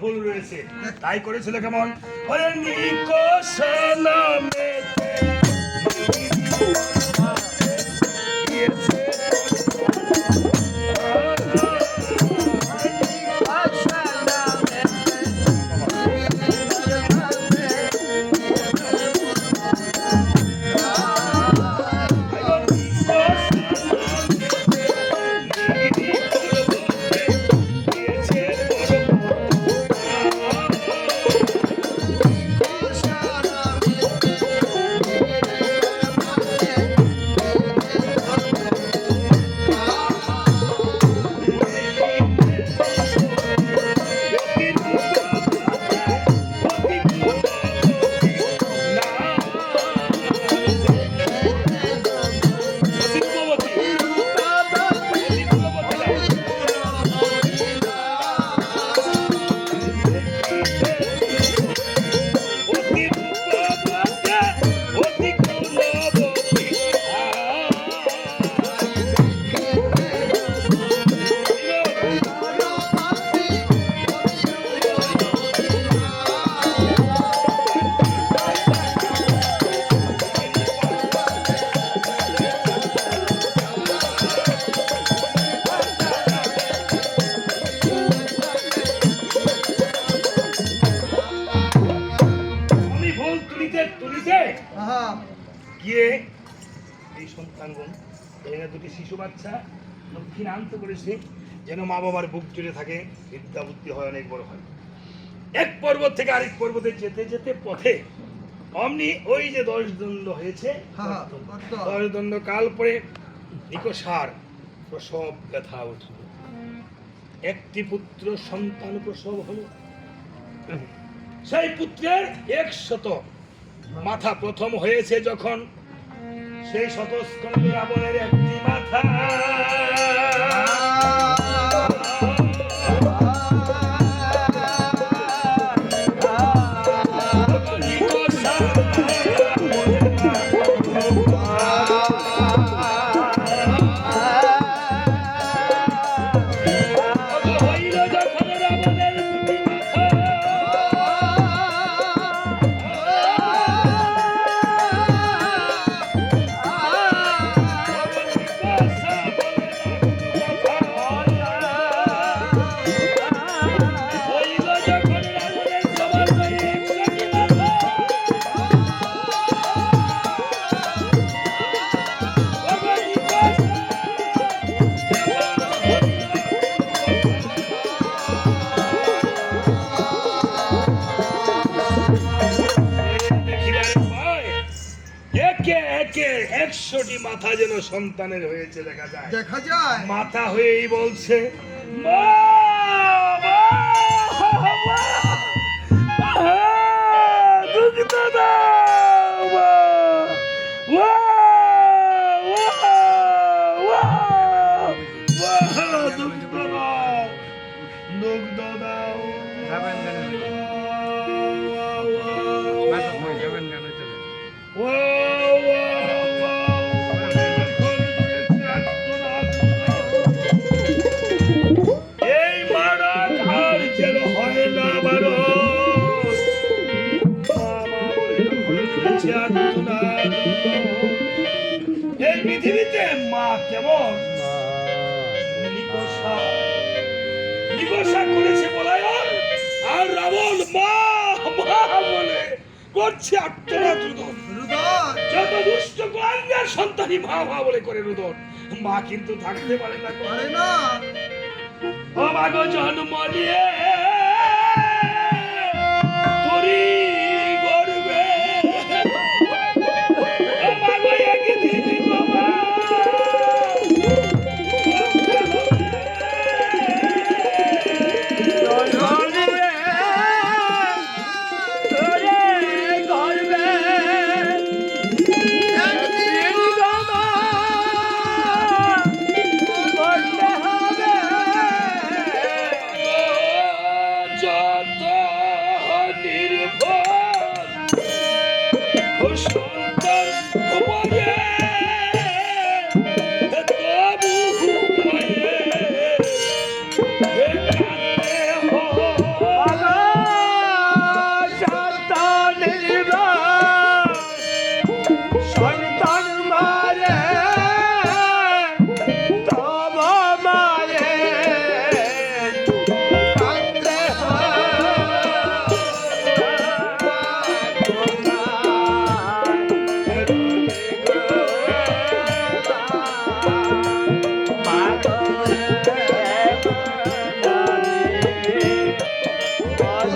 ফুল রয়েছে। তাই করেছিল কেমন? শিশু বাচ্চা লক্ষ্মীনান্ত করেছে যেন মা বাবার বুক জুড়ে থাকে বিদ্যা বুদ্ধি হয় অনেক বড় হয়। এক পর্বত থেকে আরেক পর্বতে যেতে যেতে পথে অমনি ওই যে দশ দণ্ড হয়েছে হ্যাঁ, হ্যাঁ, দশ দণ্ড কাল পরে নিকষার প্রসব ব্যথা উঠল। একটি পুত্র সন্তান প্রসব হলো। সেই পুত্রের একশত মাথা প্রথম হয়েছে যখন সেই শতস্কন্দ আবরের একটি মাথা। মাথা যেন সন্তানের হয়েছে দেখা যায়। দেখা যায়। মাথা হয়েই বলছে মা, মা, করছে আত্মনাথ রুদন। যত দুষ্ট কন্যার সন্তানই মা মা বলে করে রুদন। মা কিন্তু থাকতে পারে না করে না। ও মাগো জন্ম নিয়ে নির্ভর সন্তান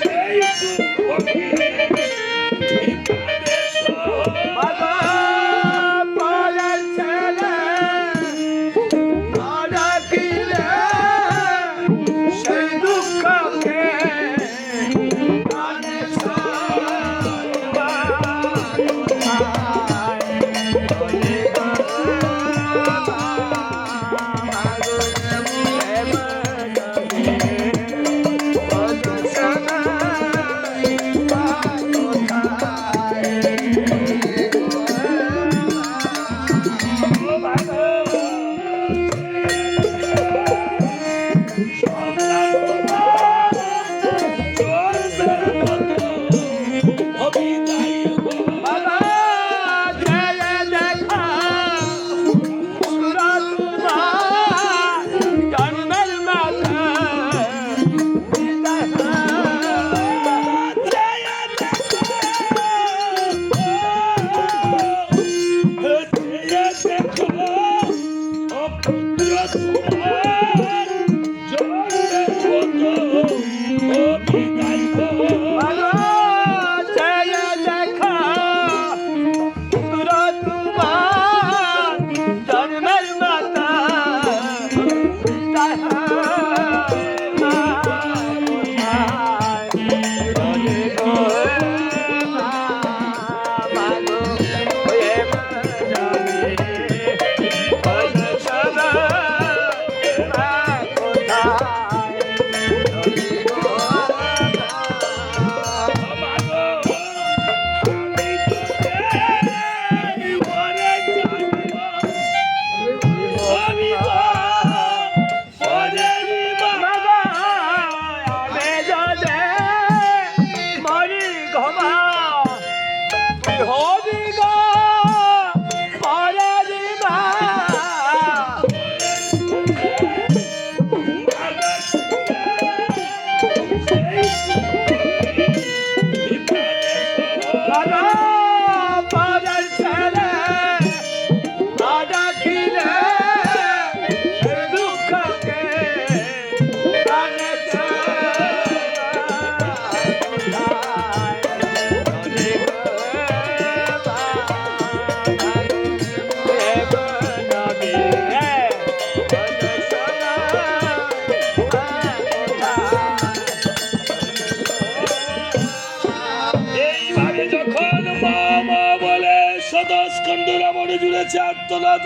সেই দুঃখকে Thank you.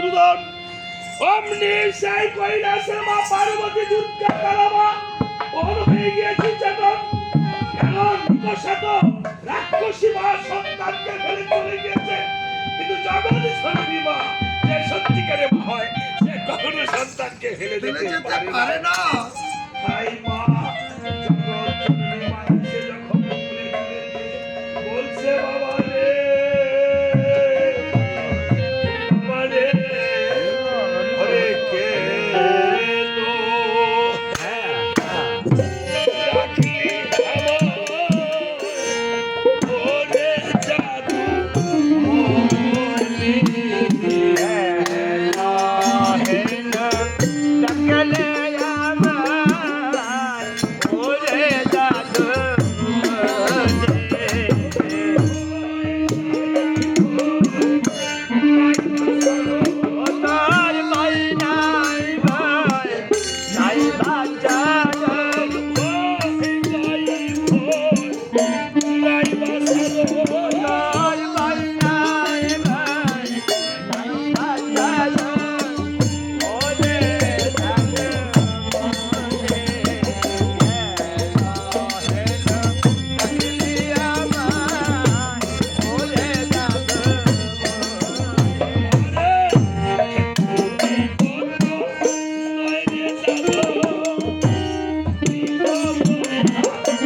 রুদন অমনি সেই কৈলাসের মা পার্বতী দুর্গা কালামা ওর হয়ে গিয়েছে চেতন। কেন বিকশাত রাক্ষসী মা সন্তানকে ফেলে চলে গিয়েছে। কিন্তু জগদীশ্বরী মা যে সত্যিকারে হয় সে কখনো সন্তানকে ফেলে দিতে পারে না।